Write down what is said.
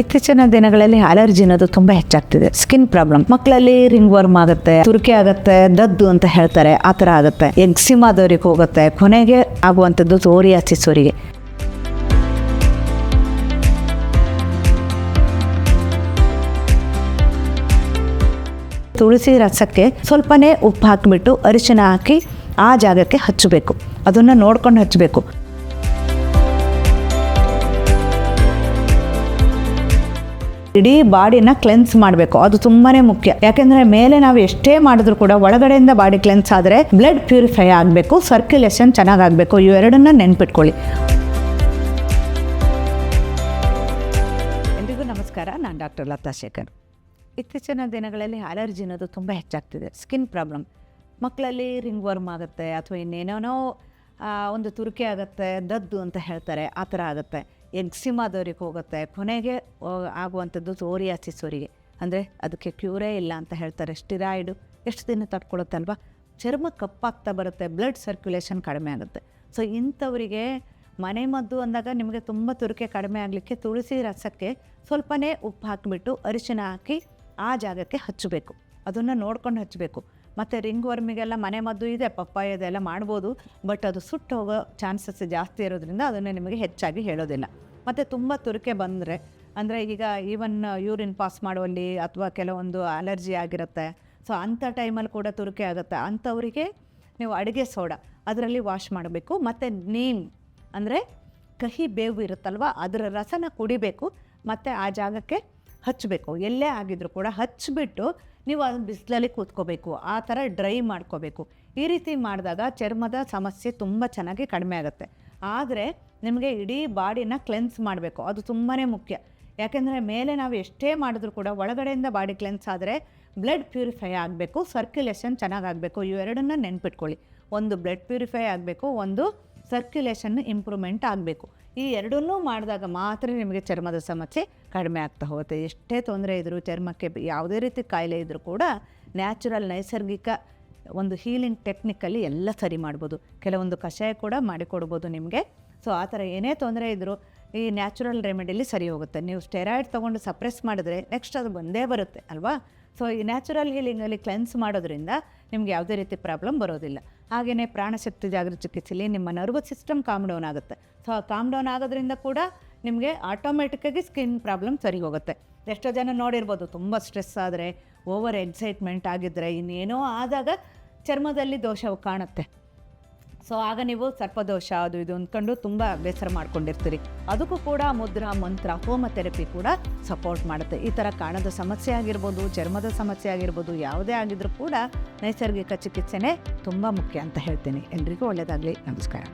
ಇತ್ತೀಚಿನ ದಿನಗಳಲ್ಲಿ ಅಲರ್ಜಿ ಅನ್ನೋದು ತುಂಬಾ ಹೆಚ್ಚಾಗ್ತಿದೆ. ಸ್ಕಿನ್ ಪ್ರಾಬ್ಲಮ್ ಮಕ್ಕಳಲ್ಲಿ ರಿಂಗ್ ವರ್ಮ್ ಆಗುತ್ತೆ, ತುರಿಕೆ ಆಗುತ್ತೆ, ದದ್ದು ಅಂತ ಹೇಳ್ತಾರೆ, ಆ ಥರ ಆಗುತ್ತೆ. ಎಕ್ಸಿಮಾದವ್ರಿಗೆ ಹೋಗುತ್ತೆ, ಕೊನೆಗೆ ಆಗುವಂಥದ್ದು ಸೋರಿಗೆ. ತುಳಸಿ ರಸಕ್ಕೆ ಸ್ವಲ್ಪನೇ ಉಪ್ಪು ಹಾಕಿಬಿಟ್ಟು ಅರಿಶಿನ ಹಾಕಿ ಆ ಜಾಗಕ್ಕೆ ಹಚ್ಚಬೇಕು. ಅದನ್ನು ನೋಡ್ಕೊಂಡು ಹಚ್ಚಬೇಕು. ಇಡೀ ಬಾಡಿನ ಕ್ಲೆನ್ಸ್ ಮಾಡಬೇಕು. ಅದು ತುಂಬಾನೇ ಮುಖ್ಯ. ಯಾಕೆಂದ್ರೆ ಮೇಲೆ ನಾವು ಎಷ್ಟೇ ಮಾಡಿದ್ರು ಕೂಡ ಒಳಗಡೆಯಿಂದ ಬಾಡಿ ಕ್ಲೆನ್ಸ್ ಆದರೆ ಬ್ಲಡ್ ಪ್ಯೂರಿಫೈ ಆಗಬೇಕು ಸರ್ಕ್ಯುಲೇಷನ್ ಚೆನ್ನಾಗಾಗಬೇಕು. ಇವೆರಡನ್ನ ನೆನ್ಪಿಟ್ಕೊಳ್ಳಿ. ಎಲ್ರಿಗೂ ನಮಸ್ಕಾರ. ನಾನು ಡಾಕ್ಟರ್ ಲತಾ ಶೇಖರ್. ಇತ್ತೀಚಿನ ದಿನಗಳಲ್ಲಿ ಅಲರ್ಜಿ ಅನ್ನೋದು ತುಂಬ ಹೆಚ್ಚಾಗ್ತಿದೆ. ಸ್ಕಿನ್ ಪ್ರಾಬ್ಲಮ್ ಮಕ್ಕಳಲ್ಲಿ ರಿಂಗ್ ವರ್ಮ್ ಆಗುತ್ತೆ ಅಥವಾ ಇನ್ನೇನೋ ಒಂದು ತುರಿಕೆ ಆಗುತ್ತೆ, ದದ್ದು ಅಂತ ಹೇಳ್ತಾರೆ. ಆ ಥರ ಆಗುತ್ತೆ. ಎಕ್ಸಿಮಾದವ್ರಿಗೆ ಹೋಗುತ್ತೆ. ಕೊನೆಗೆ ಆಗುವಂಥದ್ದು ಸೋರಿಯಾಸಿಸ್ ಅವರಿಗೆ. ಅಂದರೆ ಅದಕ್ಕೆ ಕ್ಯೂರೇ ಇಲ್ಲ ಅಂತ ಹೇಳ್ತಾರೆ. ಸ್ಟಿರಾಯ್ಡು ಎಷ್ಟು ದಿನ ತಡ್ಕೊಳುತ್ತಲ್ವಾ? ಚರ್ಮ ಕಪ್ಪಾಗ್ತಾ ಬರುತ್ತೆ, ಬ್ಲಡ್ ಸರ್ಕ್ಯುಲೇಷನ್ ಕಡಿಮೆ ಆಗುತ್ತೆ. ಸೊ, ಇಂಥವರಿಗೆ ಮನೆ ಮದ್ದು ಅಂದಾಗ ನಿಮಗೆ ತುಂಬ ತುರಿಕೆ ಕಡಿಮೆ ಆಗಲಿಕ್ಕೆ ತುಳಸಿ ರಸಕ್ಕೆ ಸ್ವಲ್ಪನೇ ಉಪ್ಪು ಹಾಕಿಬಿಟ್ಟು ಅರಿಶಿನ ಹಾಕಿ ಆ ಜಾಗಕ್ಕೆ ಹಚ್ಚಬೇಕು. ಅದನ್ನು ನೋಡ್ಕೊಂಡು ಹಚ್ಚಬೇಕು. ಮತ್ತು ರಿಂಗ್ ವರ್ಮಿಗೆಲ್ಲ ಮನೆ ಮದ್ದು ಇದೆ, ಪಪ್ಪಾಯ ಇದೆಲ್ಲ ಮಾಡ್ಬೋದು, ಬಟ್ ಅದು ಸುಟ್ಟು ಹೋಗೋ ಚಾನ್ಸಸ್ ಜಾಸ್ತಿ ಇರೋದ್ರಿಂದ ಅದನ್ನು ನಿಮಗೆ ಹೆಚ್ಚಾಗಿ ಹೇಳೋದಿಲ್ಲ. ಮತ್ತು ತುಂಬ ತುರಿಕೆ ಬಂದರೆ, ಅಂದರೆ ಈಗ ಈವನ್ ಯೂರಿನ್ ಪಾಸ್ ಮಾಡುವಲ್ಲಿ ಅಥವಾ ಕೆಲವೊಂದು ಅಲರ್ಜಿ ಆಗಿರುತ್ತೆ ಸೊ ಅಂಥ ಟೈಮಲ್ಲಿ ಕೂಡ ತುರಿಕೆ ಆಗುತ್ತೆ. ಅಂಥವರಿಗೆ ನೀವು ಅಡುಗೆ ಸೋಡಾ ಅದರಲ್ಲಿ ವಾಶ್ ಮಾಡಬೇಕು, ಮತ್ತು ನೀಮ್ ಅಂದರೆ ಕಹಿ ಬೇವು ಇರುತ್ತಲ್ವ, ಅದರ ರಸನ ಕುಡಿಬೇಕು, ಮತ್ತು ಆ ಜಾಗಕ್ಕೆ ಹಚ್ಚಬೇಕು ಎಲ್ಲೇ ಆಗಿದ್ರು ಕೂಡ ಹಚ್ಚಿಬಿಟ್ಟು ನೀವು ಅದನ್ನು ಬಿಸಿಲಲ್ಲಿ ಕೂತ್ಕೋಬೇಕು. ಆ ಥರ ಡ್ರೈ ಮಾಡ್ಕೋಬೇಕು. ಈ ರೀತಿ ಮಾಡಿದಾಗ ಚರ್ಮದ ಸಮಸ್ಯೆ ತುಂಬ ಚೆನ್ನಾಗಿ ಕಡಿಮೆ ಆಗುತ್ತೆ. ಆದರೆ ನಿಮಗೆ ಇಡೀ ಬಾಡಿನ ಕ್ಲೆನ್ಸ್ ಮಾಡಬೇಕು. ಅದು ತುಂಬಾ ಮುಖ್ಯ. ಯಾಕೆಂದರೆ ಮೇಲೆ ನಾವು ಎಷ್ಟೇ ಮಾಡಿದ್ರು ಕೂಡ ಒಳಗಡೆಯಿಂದ ಬಾಡಿ ಕ್ಲೆನ್ಸ್ ಆದರೆ ಬ್ಲಡ್ ಪ್ಯೂರಿಫೈ ಆಗಬೇಕು. ಸರ್ಕ್ಯುಲೇಷನ್ ಚೆನ್ನಾಗಾಗಬೇಕು ಇವೆರಡನ್ನ ನೆನ್ಪಿಟ್ಕೊಳ್ಳಿ. ಒಂದು ಬ್ಲಡ್ ಪ್ಯೂರಿಫೈ ಆಗಬೇಕು. ಒಂದು ಸರ್ಕ್ಯುಲೇಷನ್ ಇಂಪ್ರೂವ್ಮೆಂಟ್ ಆಗಬೇಕು. ಈ ಎರಡನ್ನೂ ಮಾಡಿದಾಗ ಮಾತ್ರ ನಿಮಗೆ ಚರ್ಮದ ಸಮಸ್ಯೆ ಕಡಿಮೆ ಆಗ್ತಾ ಹೋಗುತ್ತೆ. ಎಷ್ಟೇ ತೊಂದರೆ ಇದ್ದರೂ ಚರ್ಮಕ್ಕೆ ಯಾವುದೇ ರೀತಿ ಕಾಯಿಲೆ ಇದ್ದರೂ ಕೂಡ ನ್ಯಾಚುರಲ್ ನೈಸರ್ಗಿಕ ಒಂದು ಹೀಲಿಂಗ್ ಟೆಕ್ನಿಕಲ್ಲಿ ಎಲ್ಲ ಸರಿ ಮಾಡ್ಬೋದು. ಕೆಲವೊಂದು ಕಷಾಯ ಕೂಡ ಮಾಡಿಕೊಡ್ಬೋದು ನಿಮಗೆ. ಸೊ, ಆ ಥರ ಏನೇ ತೊಂದರೆ ಇದ್ದರೂ ಈ ನ್ಯಾಚುರಲ್ ರೆಮಿಡಿಲಿ ಸರಿ ಹೋಗುತ್ತೆ. ನೀವು ಸ್ಟೆರಾಯ್ಡ್ ತೊಗೊಂಡು ಸಪ್ರೆಸ್ ಮಾಡಿದ್ರೆ ನೆಕ್ಸ್ಟ್ ಅದು ಬಂದೇ ಬರುತ್ತೆ, ಅಲ್ವಾ? ಸೊ ಈ ನ್ಯಾಚುರಲ್ ಹೀಲಿಂಗಲ್ಲಿ ಕ್ಲೆನ್ಸ್ ಮಾಡೋದ್ರಿಂದ ನಿಮ್ಗೆ ಯಾವುದೇ ರೀತಿ ಪ್ರಾಬ್ಲಮ್ ಬರೋದಿಲ್ಲ. ಹಾಗೆಯೇ ಪ್ರಾಣಶಕ್ತಿ ಜಾಗೃತ ಚಿಕಿತ್ಸೆಯಲ್ಲಿ ನಿಮ್ಮ ನರ್ವಸ್ ಸಿಸ್ಟಮ್ ಕಾಮ್ ಡೌನ್ ಆಗುತ್ತೆ. ಸೊ ಕಾಮ್ ಡೌನ್ ಆಗೋದ್ರಿಂದ ಕೂಡ ನಿಮಗೆ ಆಟೋಮೆಟಿಕ್ಕಾಗಿ ಸ್ಕಿನ್ ಪ್ರಾಬ್ಲಮ್ ಸರಿ ಹೋಗುತ್ತೆ. ಎಷ್ಟೋ ಜನ ನೋಡಿರ್ಬೋದು, ತುಂಬ ಸ್ಟ್ರೆಸ್ ಆದರೆ ಓವರ್ ಎಕ್ಸೈಟ್ಮೆಂಟ್ ಆಗಿದ್ದರೆ ಇನ್ನೇನೋ ಆದಾಗ ಚರ್ಮದಲ್ಲಿ ದೋಷವು ಕಾಣುತ್ತೆ. ಸೊ ಆಗ ನೀವು ಸರ್ಪದೋಷ, ಅದು ಇದು ಅಂದ್ಕೊಂಡು ತುಂಬ ಬೇಸರ ಮಾಡ್ಕೊಂಡಿರ್ತೀರಿ. ಅದಕ್ಕೂ ಕೂಡ ಮುದ್ರ, ಮಂತ್ರ, ಹೋಮ ಥೆರಪಿ ಕೂಡ ಸಪೋರ್ಟ್ ಮಾಡುತ್ತೆ. ಈ ಥರ ಕಾಣದ ಸಮಸ್ಯೆ ಆಗಿರ್ಬೋದು, ಚರ್ಮದ ಸಮಸ್ಯೆ ಆಗಿರ್ಬೋದು, ಯಾವುದೇ ಆಗಿದ್ರೂ ಕೂಡ ನೈಸರ್ಗಿಕ ಚಿಕಿತ್ಸೆನೇ ತುಂಬ ಮುಖ್ಯ ಅಂತ ಹೇಳ್ತೀನಿ. ಎಲ್ರಿಗೂ ಒಳ್ಳೆಯದಾಗಲಿ ನಮಸ್ಕಾರ.